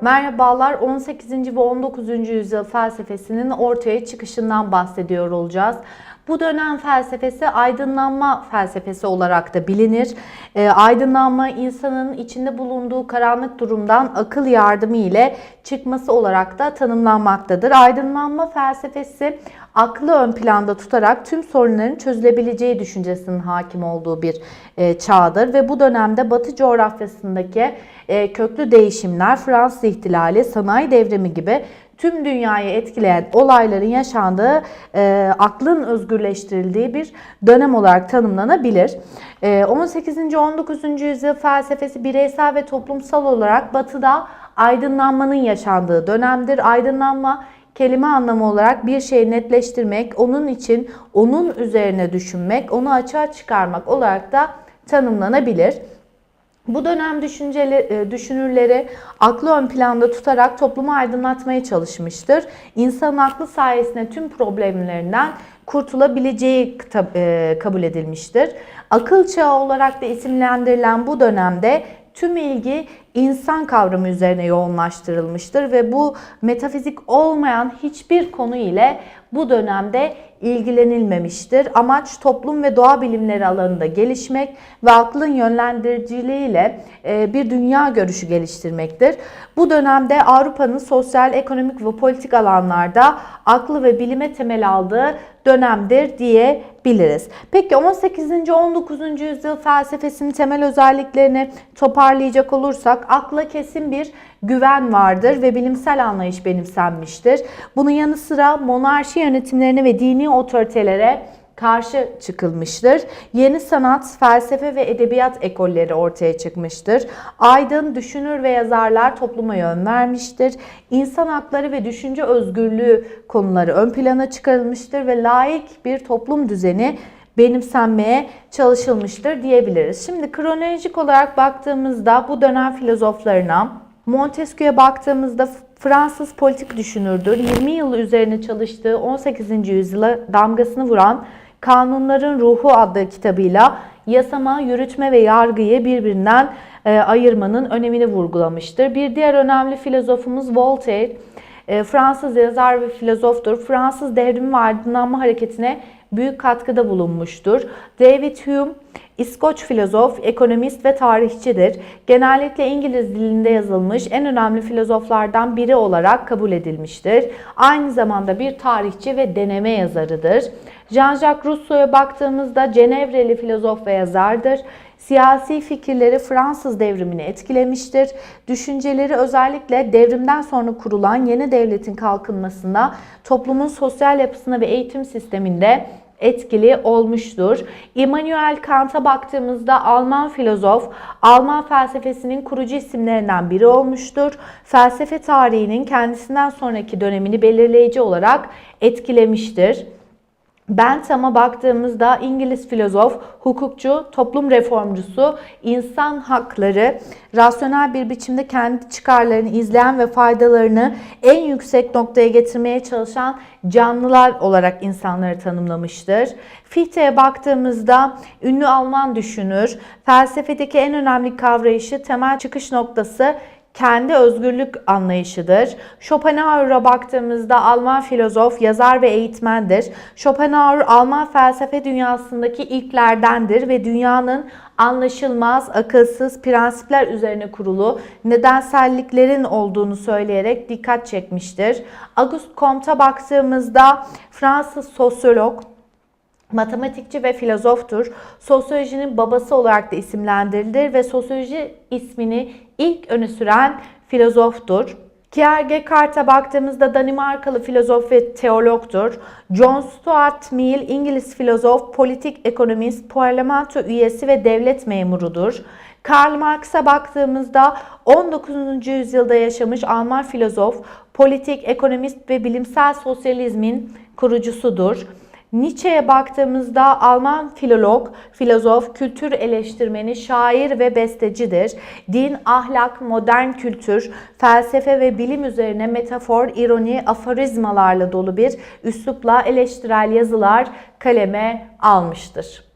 Merhabalar 18. ve 19. yüzyıl felsefesinin ortaya çıkışından bahsediyor olacağız. Bu dönem felsefesi aydınlanma felsefesi olarak da bilinir. E, aydınlanma insanın içinde bulunduğu karanlık durumdan akıl yardımı ile çıkması olarak da tanımlanmaktadır. Aydınlanma felsefesi aklı ön planda tutarak tüm sorunların çözülebileceği düşüncesinin hakim olduğu bir e, çağdır ve bu dönemde Batı coğrafyasındaki e, köklü değişimler, Fransız ihtilali, sanayi devrimi gibi tüm dünyayı etkileyen olayların yaşandığı, e, aklın özgürleştirildiği bir dönem olarak tanımlanabilir. E, 18. 19. yüzyıl felsefesi bireysel ve toplumsal olarak Batı'da aydınlanmanın yaşandığı dönemdir. Aydınlanma kelime anlamı olarak bir şeyi netleştirmek, onun için onun üzerine düşünmek, onu açığa çıkarmak olarak da tanımlanabilir. Bu dönem düşünceli, e, düşünürleri aklı ön planda tutarak toplumu aydınlatmaya çalışmıştır. İnsanın aklı sayesinde tüm problemlerinden kurtulabileceği e, kabul edilmiştir. Akıl çağı olarak da isimlendirilen bu dönemde tüm ilgi insan kavramı üzerine yoğunlaştırılmıştır ve bu metafizik olmayan hiçbir konu ile bu dönemde ilgilenilmemiştir. Amaç toplum ve doğa bilimleri alanında gelişmek ve aklın yönlendiriciliğiyle e, bir dünya görüşü geliştirmektir. Bu dönemde Avrupa'nın sosyal, ekonomik ve politik alanlarda aklı ve bilime temel aldığı dönemdir diyebiliriz. Peki 18. 19. yüzyıl felsefesinin temel özelliklerini toparlayacak olursak akla kesin bir güven vardır ve bilimsel anlayış benimsenmiştir. Bunun yanı sıra monarşi yönetimlerine ve dini otoritelere karşı çıkılmıştır. Yeni sanat, felsefe ve edebiyat ekolleri ortaya çıkmıştır. Aydın, düşünür ve yazarlar topluma yön vermiştir. İnsan hakları ve düşünce özgürlüğü konuları ön plana çıkarılmıştır ve laik bir toplum düzeni benimsenmeye çalışılmıştır diyebiliriz. Şimdi kronolojik olarak baktığımızda bu dönem filozoflarına Montesquieu'ye baktığımızda Fransız politik düşünürdür. 20 yıl üzerine çalıştığı 18. yüzyıla damgasını vuran Kanunların Ruhu adlı kitabıyla yasama, yürütme ve yargıyı birbirinden e, ayırmanın önemini vurgulamıştır. Bir diğer önemli filozofumuz Voltaire. E, Fransız yazar ve filozoftur. Fransız devrimi ve aydınlanma hareketine büyük katkıda bulunmuştur. David Hume İskoç filozof, ekonomist ve tarihçidir. Genellikle İngiliz dilinde yazılmış en önemli filozoflardan biri olarak kabul edilmiştir. Aynı zamanda bir tarihçi ve deneme yazarıdır. Jean-Jacques Rousseau'ya baktığımızda Cenevreli filozof ve yazardır. Siyasi fikirleri Fransız devrimini etkilemiştir. Düşünceleri özellikle devrimden sonra kurulan yeni devletin kalkınmasında, toplumun sosyal yapısına ve eğitim sisteminde etkili olmuştur. Immanuel Kant'a baktığımızda Alman filozof, Alman felsefesinin kurucu isimlerinden biri olmuştur. Felsefe tarihinin kendisinden sonraki dönemini belirleyici olarak etkilemiştir. Bentham'a baktığımızda İngiliz filozof, hukukçu, toplum reformcusu, insan hakları, rasyonel bir biçimde kendi çıkarlarını izleyen ve faydalarını en yüksek noktaya getirmeye çalışan canlılar olarak insanları tanımlamıştır. Fichte'ye baktığımızda ünlü Alman düşünür, felsefedeki en önemli kavrayışı temel çıkış noktası kendi özgürlük anlayışıdır. Schopenhauer'a baktığımızda Alman filozof, yazar ve eğitmendir. Schopenhauer Alman felsefe dünyasındaki ilklerdendir ve dünyanın anlaşılmaz, akılsız prensipler üzerine kurulu nedenselliklerin olduğunu söyleyerek dikkat çekmiştir. Auguste Comte'a baktığımızda Fransız sosyolog, matematikçi ve filozoftur. Sosyolojinin babası olarak da isimlendirilir ve sosyoloji ismini ilk öne süren filozoftur. Kierkegaard'a baktığımızda Danimarkalı filozof ve teologtur. John Stuart Mill İngiliz filozof, politik ekonomist, parlamento üyesi ve devlet memurudur. Karl Marx'a baktığımızda 19. yüzyılda yaşamış Alman filozof, politik, ekonomist ve bilimsel sosyalizmin kurucusudur. Nietzsche'ye baktığımızda Alman filolog, filozof, kültür eleştirmeni, şair ve bestecidir. Din, ahlak, modern kültür, felsefe ve bilim üzerine metafor, ironi, aforizmalarla dolu bir üslupla eleştirel yazılar kaleme almıştır.